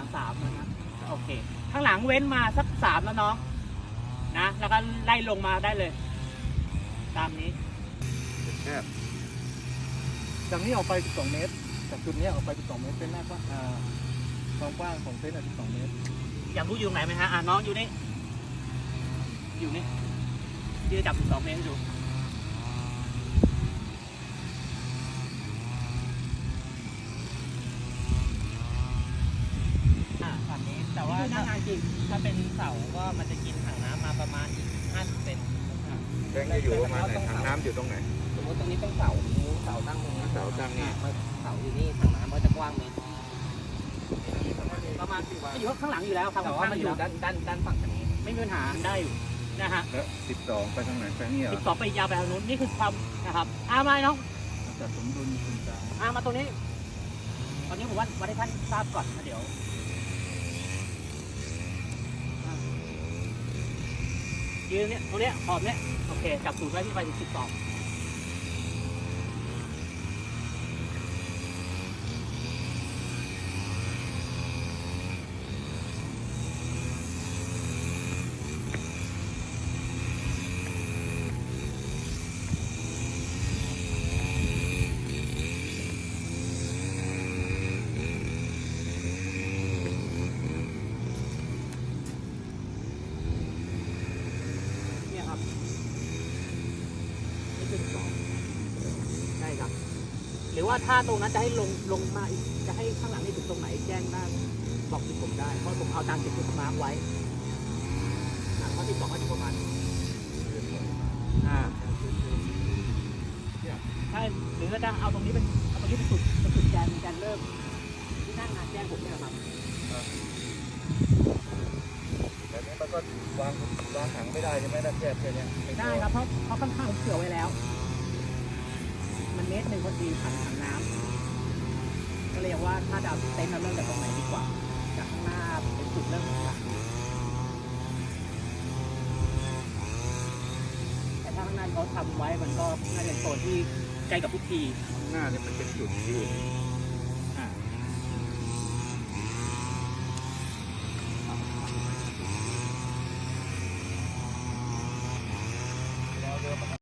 างหลังสามนะครับโอเค ข้างหลังเว้นมาสักสามแล้วน้องนะแล้วก็ไล่ลงมาได้เลย ตามนี้แคบจากนี้ออกไป 12 เมตร จากจุดนี้ออกไป 12 เมตร เป็นหน้ากว้างอ่าความกว้างของเส้นอะ12 เมตร อยากรู้อยู่ตรงไหนไหมฮะอะน้องอยู่นี่ อยู่นี่ยืดจับสองเมตรให้ดูอ่าฝั่งนี้แต่ว่านี่คือหถ้าน้างานจริงถ้าเป็นเสาก็มันจะกินถังน้ำมาประมาณอีก50เซนแบงค์จะอยู่ประมาณไหนถังน้ำอยู่ตรงไหน สมมติตรงนี้เป็นเสาเสาตั้งตรงนี้เสาตั้งนี่อ่าเสาอยู่นี่ถังน้ำก็จะกว้างเมตรประมาณอยู่ข้างหลังอยู่แล้วครับแต่ว่ามันอยู่ข้งหลังด้านด้านด้านฝั่งนี้ ไม่มีปัญหาได้อยู่นะฮะแล้ว12ไปทางไหนไปนี่เหรสิอบสองไปยาวไปทางนู้นนี่คือความนะครับอามาน้องจากสมดุลศูนย์กลางอามาตรงนี้ ตอนนี้ผมว่าวันให้ท่านทราบก่อนนะเดี๋ยวอะ ยืนเนี้ยตรงเนี้ยขอบเนี้ยโอเคจับสูตรไว้ที่ไปถึงสิบสอง นี่คือสิบสองใช่ครับ หรือว่าถ้าตรงนั้นจะให้ลงลงมาอีกจะให้ข้างหลังนี่ถึงตรงไหนแจ้งได้บอกที่ผมได้เพราะผมเอาตามจุดที่ผมมาร์คไว้อะข้อที่สองก็อยู่ประมาณนี้อ่าใช่หรือจะเอาตรงนี้เป็นเอาตรงนี้เป็นจุดเป็นจุดแกนแกนเริ่มที่น้างานแจ้งผมเนี่ยครับ ก็วางวางถังไม่ได้ใช่ไหมถ้าแคบแค่เนี้ยม่พอได้ครับเพราะเพราะค่อนข้างผมเผื่อไว้แล้ว มันเมตรหนึ่งพอดีถังถังน้ำก็เลยว่าถ้าจะเอาเต็นท์เราเริ่มจากตรงไหนดีกว่า จากข้างหน้าเป็นจุดเริ่มของถังแต่ถ้าข้างหน้าเขาทำไว้มันก็น่าจะเป็นโซนที่ใกล้กับทุกที ข้างหน้าเนี่ยมันเป็นจุดยืน